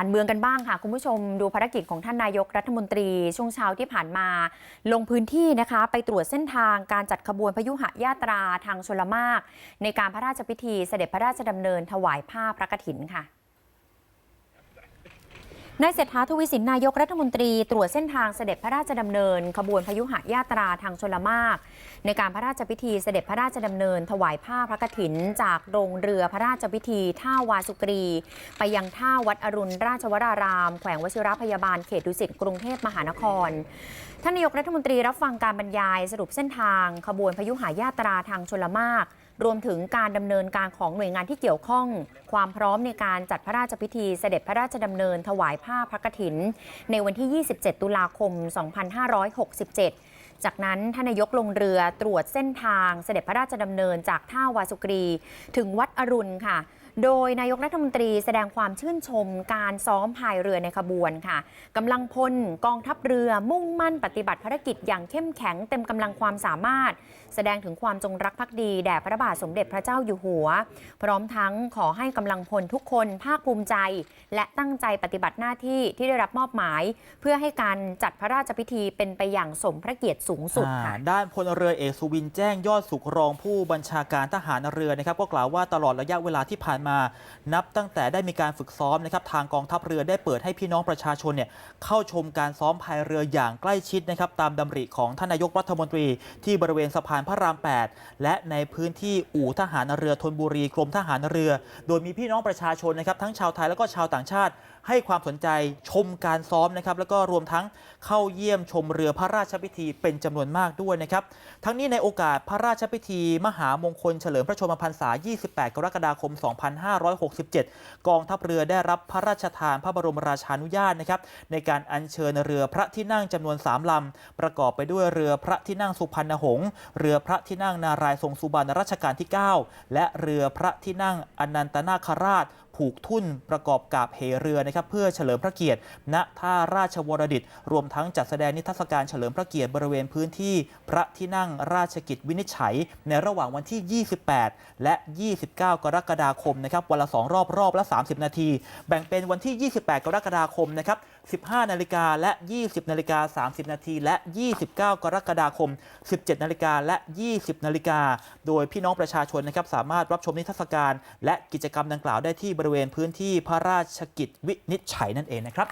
การเมืองกันบ้างค่ะ คุณผู้ชมดูภารกิจของท่านนายกรัฐมนตรี ช่วงเช้าที่ผ่านมา ลงพื้นที่นะคะ ไปตรวจเส้นทางการจัดขบวนพยุหญาตราทางชลมาก ในการพระราชพิธีเสด็จพระราชดำเนินถวายผ้าพระกฐินค่ะ นายเศรษฐาทวีสินนายกรัฐมนตรีตรวจเส้นทางเสด็จพระราชดำเนิน ขบวนพยุหยาตราทางชลมาก ในการพระราชพิธีเสด็จพระราชดำเนิน ถวายผ้าพระกฐิน จากโรงเรือพระราชพิธี ท่าวาสุกรี ไปยังท่าวัดอรุณราชวราราม แขวงวชิรพยาบาลเขตดุสิตกรุงเทพมหานครท่านนายกรัฐมนตรีรับฟังการบรรยายสรุปเส้นทาง ขบวนพยุหายาตราทางชลมาก รวมถึงการดำเนินการของหน่วยงานที่เกี่ยวข้อง ความพร้อมในการจัดพระราชพิธีเสด็จพระราชดำเนินถวายผ้าพระกฐิน ในวันที่ 27 ตุลาคม 2567 จากนั้นท่านนายกลงเรือตรวจเส้นทางเสด็จพระราชดำเนินจากท่าวาสุกรี ถึงวัดอรุณค่ะ โดยนายกรัฐมนตรีแสดงความชื่นชมการซ้อมพายเรือในขบวนค่ะกำลังพลกองทัพเรือมุ่งมั่นปฏิบัติภารกิจอย่างเข้มแข็งเต็มกำลังความสามารถ แสดงถึงความจงรักภักดีแด่พระบาทสมเด็จพระเจ้าอยู่หัว พร้อมทั้งขอให้กำลังพลทุกคนภาคภูมิใจ และตั้งใจปฏิบัติหน้าที่ที่ได้รับมอบหมาย เพื่อให้การจัดพระราชพิธีเป็นไปอย่างสมพระเกียรติสูงสุดค่ะด้านพลเรือเอกสุวินแจ้งยอดสุขรองผู้บัญชาการทหารเรือนะครับก็กล่าวว่าตลอดระยะเวลาที่ผ่านมานับตั้งแต่ได้มีการฝึกซ้อมนะครับทางกองทัพเรือได้เปิดให้พี่น้องประชาชนเนี่ยเข้าชมการซ้อมพายเรืออย่างใกล้ชิดนะครับตามดำริของท่านนายกรัฐมนตรี ที่บริเวณสะพานพระราม 8 และในพื้นที่อู่ทหารเรือธนบุรีกรมทหารเรือ โดยมีพี่น้องประชาชนนะครับทั้งชาวไทยแล้วก็ชาวต่างชาติ ให้ความสนใจชมการซ้อมนะครับแล้วก็รวมทั้งเข้าเยี่ยมชมเรือพระราชพิธีเป็นจำนวนมากด้วยนะครับทั้งนี้ในโอกาสพระราชพิธี มหามงคลเฉลิมพระชนมพรรษา 28 กรกฎาคม 2567 กองทัพเรือได้รับพระราชทานพระบรมราชานุญาตนะครับในการอัญเชิญเรือพระที่นั่งจำนวน 3 ลำ ประกอบไปด้วยเรือพระที่นั่งสุพรรณหงษ์เรือพระที่นั่งนารายทรงสุบรรณรัชกาลที่ 9 และเรือพระที่นั่งอนันตนาคราช ผูกทุ่นประกอบกับเหเรือนะครับเพื่อเฉลิมพระเกียรติ ณท่าราชวรดิต รวมทั้งจัดแสดงนิทรรศการเฉลิมพระเกียรติบริเวณพื้นที่ พระที่นั่งราชกิจวินิจฉัย ในระหว่างวันที่ 28 และ 29 กรกฎาคมนะครับวันละ 2 รอบรอบละ 30 นาที แบ่งเป็นวันที่ 28 กรกฎาคมนะครับ15 นาฬิกาและ 20 นาฬิกา 30 นาที และ 29 กรกฎาคม 17 นาฬิกาและ 20 นาฬิกา โดยพี่น้องประชาชนนะครับสามารถรับชมนิทรรศการ และกิจกรรมดังกล่าวได้ที่บริริเวณพื้นที่พระราชกิจวินิจฉัยนั่นเองนะครับ